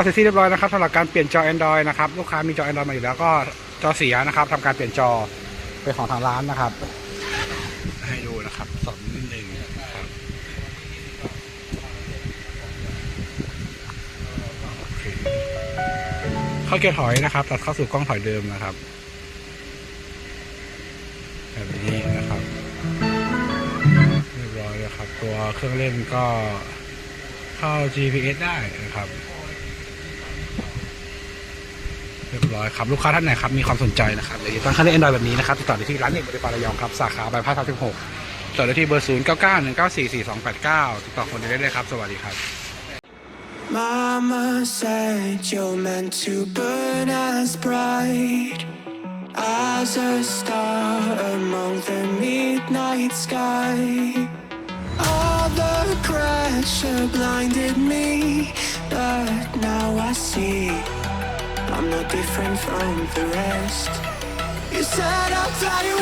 ก็เสร็จที่เรียบร้อยนะครับสำหรับการเปลี่ยนจอ Android นะครับลูกค้ามีจอ Android มาอยู่แล้วก็จอเสียนะครับทำการเปลี่ยนจอเป็นของทางร้านนะครับ ให้ดูนะครับสอนนิดนึงครับเข้าเกียร์ถอยนะครับ ตัดเข้าสู่กล้องถอยเดิมนะครับแบบนี้นะครับเรียบร้อยแล้วครับ ตัวเครื่องเล่นก็เข้า GPS ได้นะครับ เรียบร้อยครับลูกค้าท่านไหนครับมีความสนใจนะครับหรือตั้งค่าเล่น Android แบบนี้นะครับติดต่อได้ที่ร้านเอกบริการระยองครับสาขาบายพาส36ติดต่อได้ที่เบอร์0 9 9 1 9 4 4 2 8 9ติดต่อคนได้เลยครับ สวัสดีครับ Mama said you're meant to burn as bright as a star among the midnight sky. All the pressure blinded me, but now I see I'm no different from the rest. You said I'd fly away,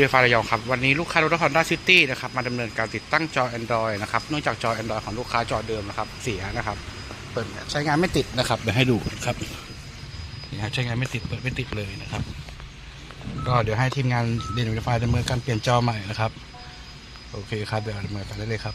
เรือฟ้าระยองครับวันนี้ลูกค้ารถฮอนด้าซิตี้นะครับมาดำเนินการติดตั้งจอ Android นะครับเนื่องจากจอ Android ของลูกค้าจอเดิมนะครับเสียนะครับ เปิดใช้งานไม่ติดนะครับเดี๋ยวให้ดูครับนี่ครับใช้งานไม่ติดเปิดไม่ติดเลยนะครับ ก็เดี๋ยวให้ทีมงานเดนวิฟายดำเนินการเปลี่ยนจอใหม่นะครับ โอเคครับเดี๋ยวดำเนินการได้เลยครับ